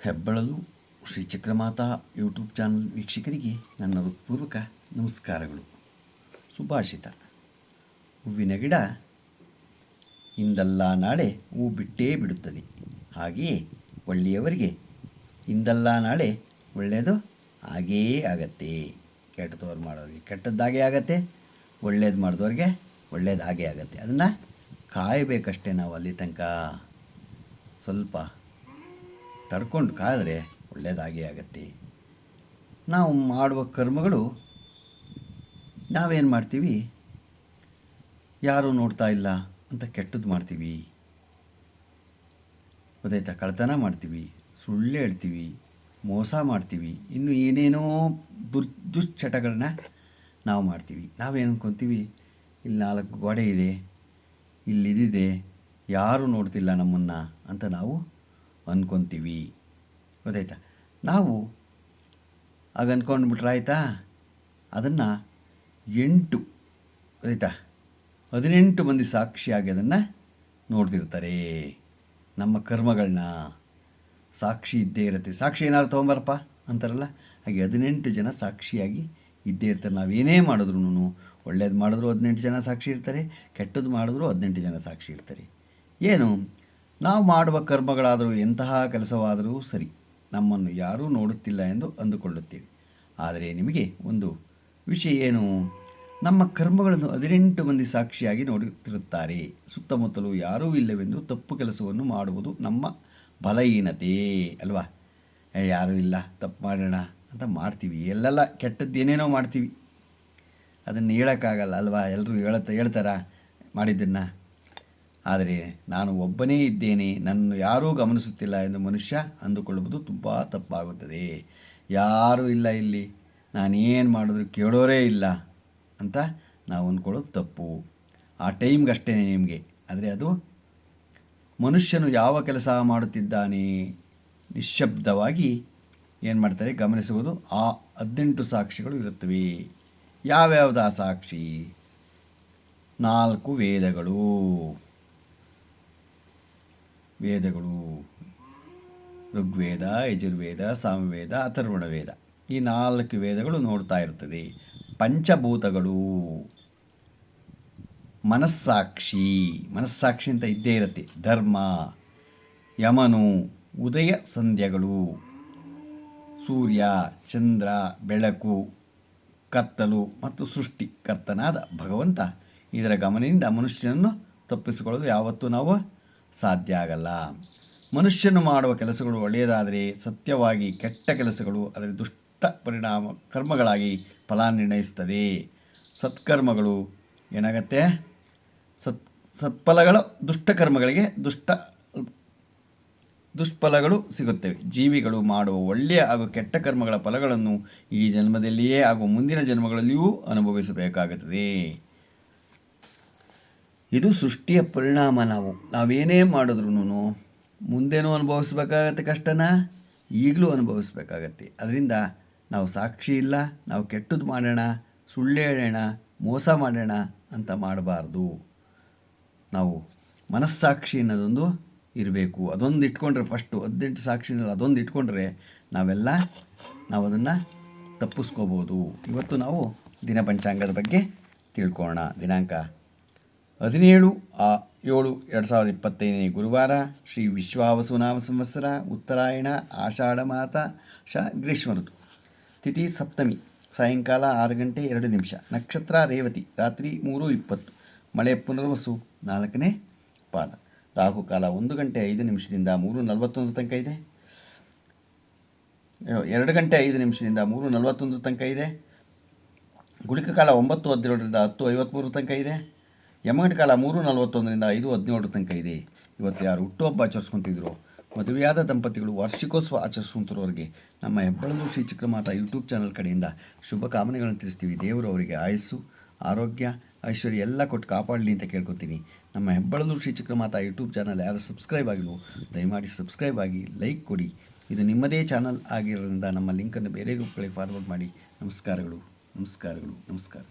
ಹೆಬ್ಬಳಲು Shri Chakramata YouTube channel ವೀಕ್ಷಕರಿಗೆ ನನ್ನ ಹೃತ್ಪೂರ್ವಕ ನಮಸ್ಕಾರಗಳು. ಸುಭಾಷಿತ. ಹೂವಿನ ಗಿಡ ಇಂದಲ್ಲ ನಾಳೆ ಹೂ ಬಿಟ್ಟೇ ಬಿಡುತ್ತದೆ. ಹಾಗೆಯೇ ಒಳ್ಳೆಯವರಿಗೆ ಇಂದಲ್ಲ ನಾಳೆ ಒಳ್ಳೆಯದು ಹಾಗೇ ಆಗತ್ತೆ. ಕೆಟ್ಟದವ್ರು ಮಾಡೋರಿಗೆ ಕೆಟ್ಟದ್ದಾಗೇ ಆಗತ್ತೆ ಒಳ್ಳೇದು ಮಾಡಿದವ್ರಿಗೆ ಒಳ್ಳೇದು ಹಾಗೇ ಆಗತ್ತೆ. ಅದನ್ನು ಕಾಯಬೇಕಷ್ಟೇ ನಾವು ಅಲ್ಲಿ ತನಕ. ಸ್ವಲ್ಪ ತಡ್ಕೊಂಡು ಕಾದರೆ ಒಳ್ಳೆಯದಾಗೇ ಆಗತ್ತೆ. ನಾವು ಮಾಡುವ ಕರ್ಮಗಳು ನಾವೇನು ಮಾಡ್ತೀವಿ? ಯಾರೂ ನೋಡ್ತಾ ಇಲ್ಲ ಅಂತ ಕೆಟ್ಟದ್ದು ಮಾಡ್ತೀವಿ. ಗೊತ್ತಾಯ್ತಾ ಕಳ್ತನ ಮಾಡ್ತೀವಿ, ಸುಳ್ಳು ಹೇಳ್ತೀವಿ, ಮೋಸ ಮಾಡ್ತೀವಿ, ಇನ್ನು ಏನೇನೋ ದುರ್ ದುಶ್ಚಟಗಳನ್ನ ನಾವು ಮಾಡ್ತೀವಿ. ನಾವೇನು ಅನ್ಕೊತೀವಿ? ಇಲ್ಲಿ ನಾಲ್ಕು ಗೋಡೆ ಇದೆ ಇಲ್ಲಿ ಇದಿದೆ ಯಾರೂ ನೋಡ್ತಿಲ್ಲ ನಮ್ಮನ್ನು ಅಂತ ನಾವು ಅಂದ್ಕೊತೀವಿ ಗೊತ್ತಾಯ್ತಾ? ನಾವು ಆಗ ಅಂದ್ಕೊಂಡ್ಬಿಟ್ರೆ ಆಯಿತಾ? ಅದನ್ನು ಎಂಟು, ಗೊತ್ತಾಯ್ತಾ? ಹದಿನೆಂಟು ಮಂದಿ ಸಾಕ್ಷಿಯಾಗಿ ಅದನ್ನು ನೋಡ್ತಿರ್ತಾರೆ. ನಮ್ಮ ಕರ್ಮಗಳನ್ನ ಸಾಕ್ಷಿ ಇದ್ದೇ ಇರುತ್ತೆ. ಸಾಕ್ಷಿ ಏನಾದ್ರು ತೊಗೊಂಬರಪ್ಪ ಅಂತಾರಲ್ಲ? ಹಾಗೆ ಹದಿನೆಂಟು ಜನ ಸಾಕ್ಷಿಯಾಗಿ ಇದ್ದೇ ಇರ್ತಾರೆ. ನಾವೇನೇ ಮಾಡಿದ್ರು ಒಳ್ಳೇದು ಮಾಡಿದ್ರು ಹದಿನೆಂಟು ಜನ ಸಾಕ್ಷಿ ಇರ್ತಾರೆ ಕೆಟ್ಟದ್ದು ಮಾಡಿದ್ರು ಹದಿನೆಂಟು ಜನ ಸಾಕ್ಷಿ ಇರ್ತಾರೆ. ಏನು? ನಾವು ಮಾಡುವ ಕರ್ಮಗಳಾದರೂ ಎಂತಹ ಕೆಲಸವಾದರೂ ಸರಿ, ನಮ್ಮನ್ನು ಯಾರೂ ನೋಡುತ್ತಿಲ್ಲ ಎಂದು ಅಂದುಕೊಳ್ಳುತ್ತೇವೆ ಆದರೆ ನಿಮಗೆ ಒಂದು ವಿಷಯ ಏನು? ನಮ್ಮ ಕರ್ಮಗಳನ್ನು ಹದಿನೆಂಟು ಮಂದಿ ಸಾಕ್ಷಿಯಾಗಿ ನೋಡುತ್ತಿರುತ್ತಾರೆ. ಸುತ್ತಮುತ್ತಲು ಯಾರೂ ಇಲ್ಲವೆಂದು ತಪ್ಪು ಕೆಲಸವನ್ನು ಮಾಡುವುದು ನಮ್ಮ ಬಲಹೀನತೆ, ಅಲ್ವಾ? ಯಾರೂ ಇಲ್ಲ, ತಪ್ಪು ಮಾಡೋಣ ಅಂತ ಮಾಡ್ತೀವಿ. ಎಲ್ಲೆಲ್ಲ ಕೆಟ್ಟದ್ದೇನೇನೋ ಮಾಡ್ತೀವಿ. ಅದನ್ನು ಹೇಳೋಕ್ಕಾಗಲ್ಲ, ಅಲ್ವಾ? ಎಲ್ಲರೂ ಹೇಳ್ತಾ ಹೇಳ್ತಾರ ಮಾಡಿದ್ದನ್ನು? ಆದರೆ ನಾನು ಒಬ್ಬನೇ ಇದ್ದೇನೆ ನನ್ನ ಯಾರೂ ಗಮನಿಸುತ್ತಿಲ್ಲ ಎಂದು ಮನುಷ್ಯ ಅಂದುಕೊಳ್ಳುವುದು ತುಂಬ ತಪ್ಪಾಗುತ್ತದೆ. ಯಾರೂ ಇಲ್ಲ ಇಲ್ಲಿ, ನಾನೇನು ಮಾಡಿದ್ರು ಕೇಳೋರೇ ಇಲ್ಲ ಅಂತ ನಾವು ಅಂದ್ಕೊಳ್ಳೋದು ತಪ್ಪು. ಆ ಟೈಮ್ಗಷ್ಟೇ ನಿಮಗೆ. ಆದರೆ ಅದು ಮನುಷ್ಯನು ಯಾವ ಕೆಲಸ ಮಾಡುತ್ತಿದ್ದಾನೆ ನಿಶ್ಶಬ್ದವಾಗಿ ಏನು ಮಾಡ್ತಾರೆ, ಗಮನಿಸುವುದು ಆ ಹದಿನೆಂಟು ಸಾಕ್ಷಿಗಳು ಇರುತ್ತವೆ. ಯಾವ್ಯಾವ್ದು ಆ ಸಾಕ್ಷಿ? ನಾಲ್ಕು ವೇದಗಳು. ವೇದಗಳು, ಋಗ್ವೇದ, ಯಜುರ್ವೇದ, ಸಾಮವೇದ ಅಥರ್ವಣ ವೇದ ಈ ನಾಲ್ಕು ವೇದಗಳು ನೋಡ್ತಾ ಇರ್ತದೆ. ಪಂಚಭೂತಗಳು, ಮನಸ್ಸಾಕ್ಷಿ ಮನಸ್ಸಾಕ್ಷಿ ಅಂತ ಇದ್ದೇ ಇರುತ್ತೆ. ಧರ್ಮ, ಯಮನು, ಉದಯ ಸಂಧ್ಯಗಳು, ಸೂರ್ಯ, ಚಂದ್ರ, ಬೆಳಕು, ಕತ್ತಲು ಮತ್ತು ಸೃಷ್ಟಿಕರ್ತನಾದ ಭಗವಂತ. ಇದರ ಗಮನದಿಂದ ಮನುಷ್ಯನನ್ನು ತಪ್ಪಿಸಿಕೊಳ್ಳಲು ಯಾವತ್ತೂ ನಾವು ಸಾಧ್ಯ ಆಗಲ್ಲ. ಮನುಷ್ಯನು ಮಾಡುವ ಕೆಲಸಗಳು ಒಳ್ಳೆಯದಾದರೆ ಸತ್ಯವಾಗಿ ಕೆಟ್ಟ ಕೆಲಸಗಳು ಅದರ ದುಷ್ಟ ಪರಿಣಾಮ, ಕರ್ಮಗಳಾಗಿ ಫಲ ನಿರ್ಣಯಿಸ್ತದೆ ಸತ್ಕರ್ಮಗಳು ಏನಾಗತ್ತೆ? ಸತ್, ಸತ್ಫಲಗಳು ದುಷ್ಟಕರ್ಮಗಳಿಗೆ ದುಷ್ಟ, ದುಷ್ಫಲಗಳು ಸಿಗುತ್ತವೆ. ಜೀವಿಗಳು ಮಾಡುವ ಒಳ್ಳೆಯ ಹಾಗೂ ಕೆಟ್ಟ ಕರ್ಮಗಳ ಫಲಗಳನ್ನು ಈ ಜನ್ಮದಲ್ಲಿಯೇ ಹಾಗೂ ಮುಂದಿನ ಜನ್ಮಗಳಲ್ಲಿಯೂ ಅನುಭವಿಸಬೇಕಾಗುತ್ತದೆ. ಇದು ಸೃಷ್ಟಿಯ ಪರಿಣಾಮ ನಾವು. ನಾವೇನೇ ಮಾಡಿದ್ರೂ ಮುಂದೇನೂ ಅನುಭವಿಸ್ಬೇಕಾಗತ್ತೆ ಕಷ್ಟನ? ಈಗಲೂ ಅನುಭವಿಸ್ಬೇಕಾಗತ್ತೆ. ಅದರಿಂದ ನಾವು ಸಾಕ್ಷಿ ಇಲ್ಲ, ನಾವು ಕೆಟ್ಟದ್ದು ಮಾಡೋಣ, ಸುಳ್ಳು ಹೇಳೋಣ, ಮೋಸ ಮಾಡೋಣ ಅಂತ ಮಾಡಬಾರ್ದು. ನಾವು ಮನಸ್ಸಾಕ್ಷಿ ಅನ್ನೋದೊಂದು ಇರಬೇಕು. ಅದೊಂದು ಇಟ್ಕೊಂಡ್ರೆ ಫಸ್ಟು ಹದಿನೆಂಟು ಸಾಕ್ಷಿನಲ್ಲಿ ಅದೊಂದು ಇಟ್ಕೊಂಡ್ರೆ ನಾವೆಲ್ಲ ನಾವು ಅದನ್ನು ತಪ್ಪಿಸ್ಕೋಬೋದು. ಇವತ್ತು ನಾವು ದಿನ ಪಂಚಾಂಗದ ಬಗ್ಗೆ ತಿಳ್ಕೊಳ್ಳೋಣ. ದಿನಾಂಕ ಹದಿನೇಳು ಆ ಏಳು ಎರಡು ಸಾವಿರದ ಇಪ್ಪತ್ತೈದನೇ ಗುರುವಾರ ಶ್ರೀ ವಿಶ್ವಾವಸುನಾಮ ಸಂವತ್ಸರ, ಉತ್ತರಾಯಣ, ಆಷಾಢ ಮಾತ, ಶ ಗ್ರೀಷ್ಮ ಋತು. ತಿಥಿ ಸಪ್ತಮಿ, ಸಾಯಂಕಾಲ ಆರು ಗಂಟೆ ಎರಡು ನಿಮಿಷ, ನಕ್ಷತ್ರ ರೇವತಿ, ರಾತ್ರಿ ಮೂರು ಇಪ್ಪತ್ತು. ಮಳೆ ಪುನರ್ವಸು ನಾಲ್ಕನೇ ಪಾದ. ರಾಹುಕಾಲ ಒಂದು ಗಂಟೆ ಐದು ನಿಮಿಷದಿಂದ ಮೂರು ನಲವತ್ತೊಂದು ತನಕ ಇದೆ. ಎರಡು ಗಂಟೆ ಐದು ನಿಮಿಷದಿಂದ ಮೂರು ನಲವತ್ತೊಂದು ತನಕ ಇದೆ. ಗುಳಿಕ ಕಾಲ ಒಂಬತ್ತು ಹದಿನೇಳರಿಂದ ಹತ್ತು ಐವತ್ತ್ಮೂರು ತನಕ ಇದೆ. ಯಮಗಂಟ ಕಾಲ ಮೂರು ನಲವತ್ತೊಂದರಿಂದ ಐದು ಹದಿನೇಳು ತನಕ ಇದೆ. ಇವತ್ತು ಯಾರು ಹುಟ್ಟುಹಬ್ಬ ಆಚರಿಸ್ಕೊತಿದ್ರು? ಮದುವೆಯಾದ ದಂಪತಿಗಳು ವಾರ್ಷಿಕೋತ್ಸವ ಆಚರಿಸುವಂಥವ್ರಿಗೆ ನಮ್ಮ ಹೆಬ್ಬಳಲು ಶ್ರೀ ಚಿಕ್ಕಮಾತಾ ಯೂಟ್ಯೂಬ್ ಚಾನಲ್ ಕಡೆಯಿಂದ ಶುಭ ಕಾಮನೆಗಳನ್ನು ತಿಳಿಸ್ತೀವಿ. ದೇವರು ಅವರಿಗೆ ಆಯಸ್ಸು, ಆರೋಗ್ಯ, ಐಶ್ವರ್ಯ ಎಲ್ಲ ಕೊಟ್ಟು ಕಾಪಾಡಲಿ ಅಂತ ಕೇಳ್ಕೊತೀನಿ. ನಮ್ಮ ಹೆಬ್ಬಳಲು ಶ್ರೀ ಚಿಕ್ಕಮಾತಾ ಯೂಟ್ಯೂಬ್ ಚಾನಲ್ ಯಾರು ಸಬ್ಸ್ಕ್ರೈಬ್ ಆಗಿಲ್ವೋ, ದಯಮಾಡಿ ಸಬ್ಸ್ಕ್ರೈಬ್ ಆಗಿ, ಲೈಕ್ ಕೊಡಿ. ಇದು ನಿಮ್ಮದೇ ಚಾನಲ್ ಆಗಿರೋದ್ರಿಂದ ನಮ್ಮ ಲಿಂಕನ್ನು ಬೇರೆ ಗ್ರೂಪ್ಗಳಿಗೆ ಫಾರ್ವರ್ಡ್ ಮಾಡಿ. ನಮಸ್ಕಾರಗಳು ನಮಸ್ಕಾರಗಳು, ನಮಸ್ಕಾರ.